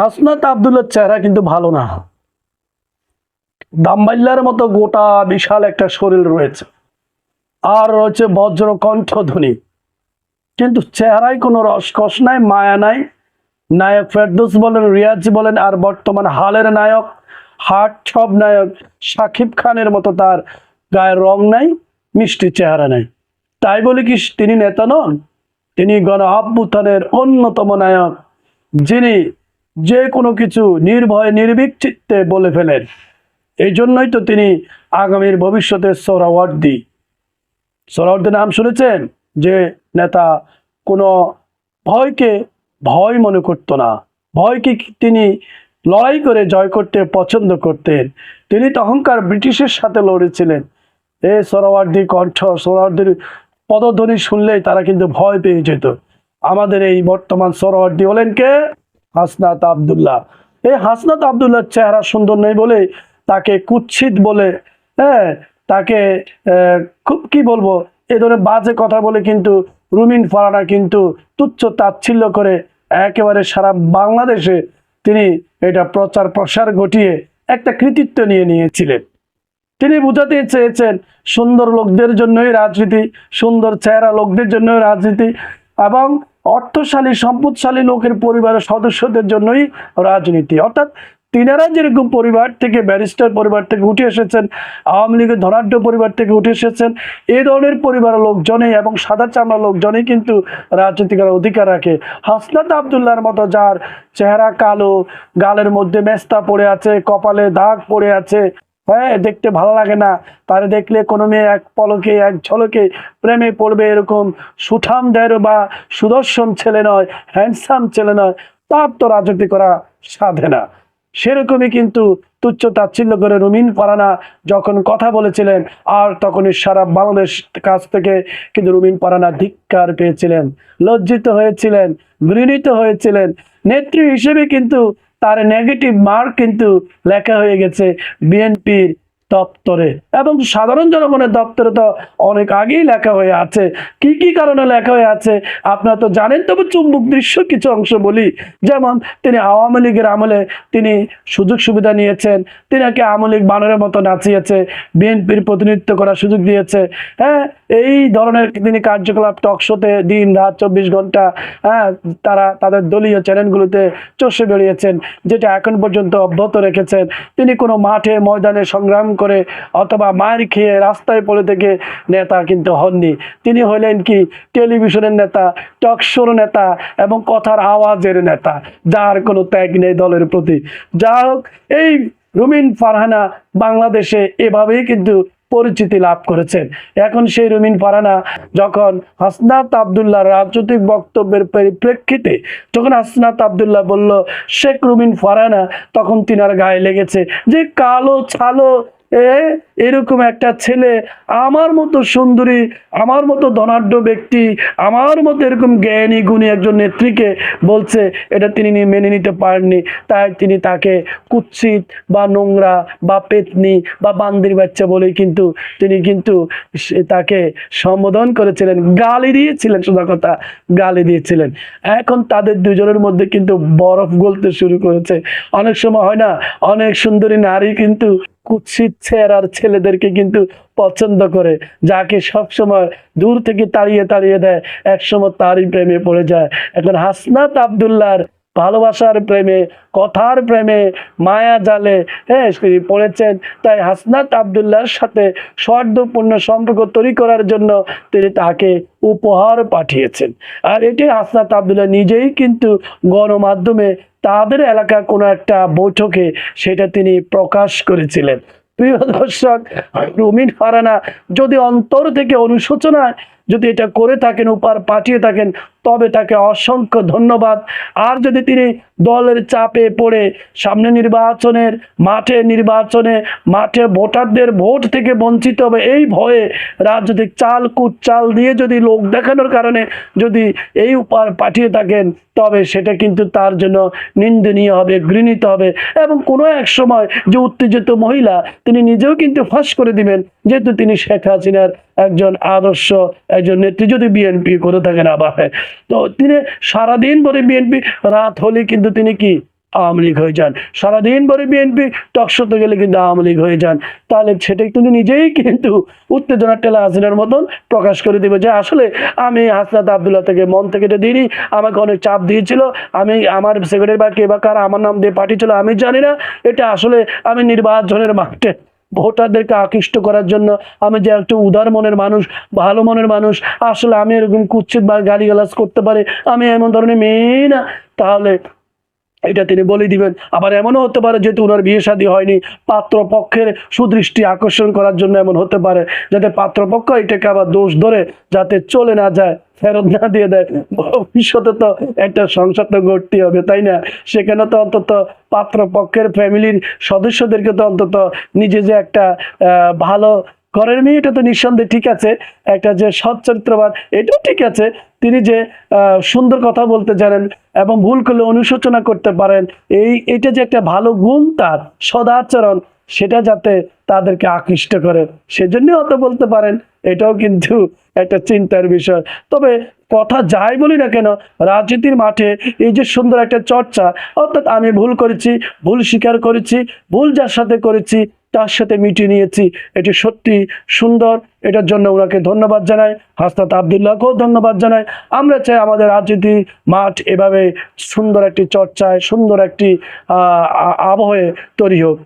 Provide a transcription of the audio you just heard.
হাসনাত আবদুল্লার চেহারা কিন্তু ভালো না। দাম্বাইল্লার মতো গোটা বিশাল একটা শরীর রয়েছে। আর রয়েছে বজ্র কণ্ঠধ্বনি। কিন্তু চেহারায় কোনো রসকস নাই, মায়া নাই। নায়ক ফেরদৌস বলেন, রিয়াজ বলেন, আর বর্তমান হালের নায়ক, হাট সব নায়ক সাকিব খানের মতো তার গায়ের রং নাই, মিষ্টি চেহারা নাই। তাই বলে কি তিনি নেতা নন? তিনি গণ আভ্যুত্থানের অন্যতম নায়ক, যিনি যে কোনো কিছু নির্ভয়ে নির্ভীক চিত্তে বলে ফেলেন। এই জন্যই তো তিনি আগামীর ভবিষ্যতের সোহরাওয়ার্দী সোহরাওয়ার্দী নাম শুনেছেন? যে নেতা কোনো ভয়কে ভয় মনে করতো না। ভয়কে তিনি লড়াই করে জয় করতে পছন্দ করতেন। তিনি তখনকার ব্রিটিশের সাথে লড়েছিলেন। এ সোহরাওয়ার্দী কণ্ঠ সোহরাওয়ার্দীর পদধ্বনি শুনলেই তারা কিন্তু ভয় পেয়ে যেত। আমাদের এই বর্তমান সোহরাওয়ার্দী হলেন কে? হাসনাত আবদুল্লাহ। এই হাসনাত আবদুল্লাহর চেহারা সুন্দর নেই বলে তাকে কুৎসিত বলে হ্যাঁ তাকে খুব কি বলব, এ ধরনের বাজে কথা বলে কিন্তু রুমিন ফারানা কিন্তু তুচ্ছ তাচ্ছিল্য করে একেবারে সারা বাংলাদেশে তিনি এটা প্রচার প্রসার ঘটিয়ে একটা কৃতিত্ব নিয়ে নিয়েছিলেন। তিনি বুঝাতে চেয়েছেন, সুন্দর লোকদের জন্যই রাজনীতি, সুন্দর চেহারা লোকদের জন্যই রাজনীতি এবং অর্থশালী, সম্পদশালী লোকের পরিবারের সদস্যদের জন্যই রাজনীতি। অর্থাৎ তিনারা যেরকম পরিবার থেকে, ব্যারিস্টার পরিবার থেকে উঠে এসেছেন, আওয়ামী লীগের ধনাঢ্য পরিবার থেকে উঠে এসেছেন, এ ধরনের পরিবারের লোকজনেই এবং সাদা চামড়া লোকজনেই কিন্তু রাজনীতি করার অধিকার রাখে। হাসনাত আবদুল্লার মতো যার চেহারা কালো, গালের মধ্যে মেস্তা পড়ে আছে, কপালে দাগ পড়ে আছে হ্যাঁ দেখতে ভালো লাগে না। তারে দেখলে কোনো মেয়ে এক পলকে, এক ঝলকে প্রেমে পড়বে এরকম সুঠাম দেয় বা সুদর্শন ছেলে নয় হ্যান্ডসাম ছেলে নয় তার তো রাজনীতি করা সাধে না। সেরকমই কিন্তু তুচ্ছ তাচ্ছিল্য করে রুমিন পারানা যখন কথা বলেছিলেন, আর তখনই সারা বাংলাদেশ কাছ থেকে কিন্তু রুমিন পারানা ধিক্কার পেয়েছিলেন, লজ্জিত হয়েছিলেন, ঘৃণিত হয়েছিলেন। নেত্রী হিসেবে কিন্তু তার নেগেটিভ মার্ক কিন্তু লেখা হয়ে গেছে বিএনপির দপ্তরে। এবং সাধারণ জনগণের দপ্তরে তো অনেক আগেই লেখা হয়ে আছে। কি কি কারণে লেখা হয়ে আছে? আপনারা তো জানেন, তবে চুম্বক দৃশ্য কিছু অংশ বলি। যেমন, তিনি আওয়ামী লীগের আমলে তিনি সুযোগ সুবিধা নিয়েছেন। তিনাকে আওয়ামী লীগ বানরের মতো নাচিয়েছে। বিএনপির প্রতিনিধিত্ব করার সুযোগ দিয়েছে। হ্যাঁ এই ধরনের তিনি কার্যকলাপ টকশোতে দিন রাত চব্বিশ ঘণ্টা হ্যাঁ তারা তাদের দলীয় চ্যানেলগুলোতে চষে বেরিয়েছেন যেটা এখন পর্যন্ত অব্যাহত রেখেছেন। তিনি কোনো মাঠে ময়দানে সংগ্রাম করে অথবা মায়ের খেয়ে রাস্তায় পড়ে থেকে নেতা কিন্তু হননি। তিনি হলেন কি? টেলিভিশনের নেতা, টক শোর নেতা এবং কথার আওয়াজের নেতা, যার কোনো ত্যাগ নেই দলের প্রতি। যা হোক, এই রুমিন ফারহানা বাংলাদেশে এভাবেই কিন্তু পরিচিতি লাভ করেছেন। এখন সেই রুমিন ফারহানা যখন হাসনাত আবদুল্লাহ রাজনৈতিক বক্তব্যের পরিপ্রেক্ষিতে যখন হাসনাত আবদুল্লাহ বলল, শেখ রুমিন ফারহানা, তখন তিনার গায়ে লেগেছে যে কালো ছালো এ, এরকম একটা ছেলে, আমার মতো সুন্দরী, আমার মতো ধনাঢ্য ব্যক্তি, আমার মতো এরকম জ্ঞানী, গুণী একজন নেত্রীকে বলছে, এটা তিনি মেনে নিতে পারেননি। তাই তিনি তাকে কুৎসিত বা নোংরা বা পেতনি বা বান্দির বাচ্চা বলে কিন্তু তিনি কিন্তু তাকে সম্বোধন করেছিলেন। গালি দিয়েছিলেন, সোজা কথা, গালি দিয়েছিলেন। এখন তাদের দুজনের মধ্যে কিন্তু বরফ গলতে শুরু করেছে। অনেক সময় হয় না, অনেক সুন্দরী নারী কিন্তু কুৎসিত চেহারার ছেলেদেরকে কিন্তু পছন্দ করে, যাকে সবসময় দূর থেকে তাড়িয়ে তাড়িয়ে দেয়, একসময় তারই প্রেমে পড়ে যায়। এখন হাসনাত আবদুল্লাহর ভালোবাসার প্রেমে, কথার প্রেমে মায়া জালে হ্যাঁ পড়েছেন। তাই হাসনাত আবদুল্লাহর সাথে সৌহার্দ্যপূর্ণ সম্পর্ক তৈরি করার জন্য তিনি তাকে উপহার পাঠিয়েছেন। আর এটি হাসনাত আবদুল্লাহ নিজেই কিন্তু গণমাধ্যমে তাদের এলাকা কোনো একটা বৈঠকে সেটা তিনি প্রকাশ করেছিলেন। প্রিয় দর্শক, রুমিন ফারানা যদি অন্তর থেকে অনুশোচনায় যদি এটা করে থাকেন উপার পাঠিয়ে থাকেন তবে তাকে অসংখ্য ধন্যবাদ। আর যদি তিনি দলের চাপে পড়ে, সামনে নির্বাচনের, মাঠে নির্বাচনে, মাঠে ভোটারদের ভোট থেকে বঞ্চিত হবে, এই ভয়ে রাজনৈতিক চাল কুট চাল দিয়ে যদি লোক দেখানোর কারণে যদি এই উপহার পাঠিয়ে থাকেন, তবে সেটা কিন্তু তার জন্য নিন্দনীয় হবে, ঘৃণিত হবে। এবং কোনো এক সময় যে উত্তেজিত মহিলা, তিনি নিজেও কিন্তু ফাঁস করে দিবেন, যেহেতু তিনি শেখ হাসিনার একজন আদর্শ, একজন নেত্রী। যদি বিএনপি করে থাকেন আবার। তো তিনি সারাদিন পরে বিএনপি রাত হলে কিন্তু তিনি কি? আওয়ামী লীগ হয়ে যান। সারাদিন পরে বিএনপি টকশোতে গেলে কিন্তু আওয়ামী লীগ হয়ে যান। তাহলে সেটাই কিন্তু নিজেই কিন্তু উত্তেজনার টেলা হাসিনার মতন প্রকাশ করে দেবে যে আসলে আমি হাসনাত আবদুল্লাহ থেকে মন থেকে এটা দিইনি, আমাকে অনেক চাপ দিয়েছিল, আমি আমার সেক্রেটারি বা কে বা কার, আমার নাম দিয়ে পাঠিয়েছিল, আমি জানি না, এটা আসলে আমি নির্বাচনের মাঠে ভোটারদেরকে আকৃষ্ট করার জন্য আমি যে একটা উদার মনের মানুষ, ভালো মনের মানুষ, আসলে আমি এরকম কুচ্ছিত বা গালিগালাজ করতে পারি, আমি এমন ধরনের মেয়ে না। তাহলে এটা তিনি বলে দিবেন। আবার এমনও হতে পারে যেহেতু ওনার বিয়ে শাদী হয়নি, পাত্রপক্ষের সুদৃষ্টি আকর্ষণ করার জন্য এমন হতে পারে, যাতে পাত্রপক্ষ এটাকে আবার দোষ ধরে যাতে চলে না যায়, ফেরত না দিয়ে দেয়। ভবিষ্যতে তো একটা সংসার তো গড়তে হবে, তাই না? সেখানে তো অন্তত পাত্রপক্ষের ফ্যামিলির সদস্যদেরকে তো অন্তত নিজে যে একটা ভালো ঘরের মেয়ে, এটা তো নিঃসন্দেহে ঠিক আছে। একটা যে সৎ চরিত্রবান এটাও ঠিক আছে। তিনি যে সুন্দর কথা বলতে জানেন এবং ভুল করলে অনুশোচনা করতে পারেন, এই, এটা যে একটা ভালো গুণ তার, সদাচরণ, সেটা যাতে তাদেরকে আকৃষ্ট করে। সেজন্য হয়তো বলতে পারেন, এটাও কিন্তু একটা চিন্তার বিষয়। তবে কথা যাই বলি না কেন, রাজনীতির মাঠে এই যে সুন্দর একটা চর্চা, অর্থাৎ আমি ভুল করেছি, ভুল স্বীকার করেছি, ভুল যার সাথে করেছি তার সাথে মিটিয়ে নিয়েছি। এটি সত্যি সুন্দর। এটার জন্য ওনাকে ধন্যবাদ জানাই। হাসনাত আবদুল্লাহকেও ধন্যবাদ জানাই। আমরা চাই আমাদের রাজনীতি মাঠ এভাবে সুন্দর একটি চর্চায়, সুন্দর একটি আবহে তৈরি হোক।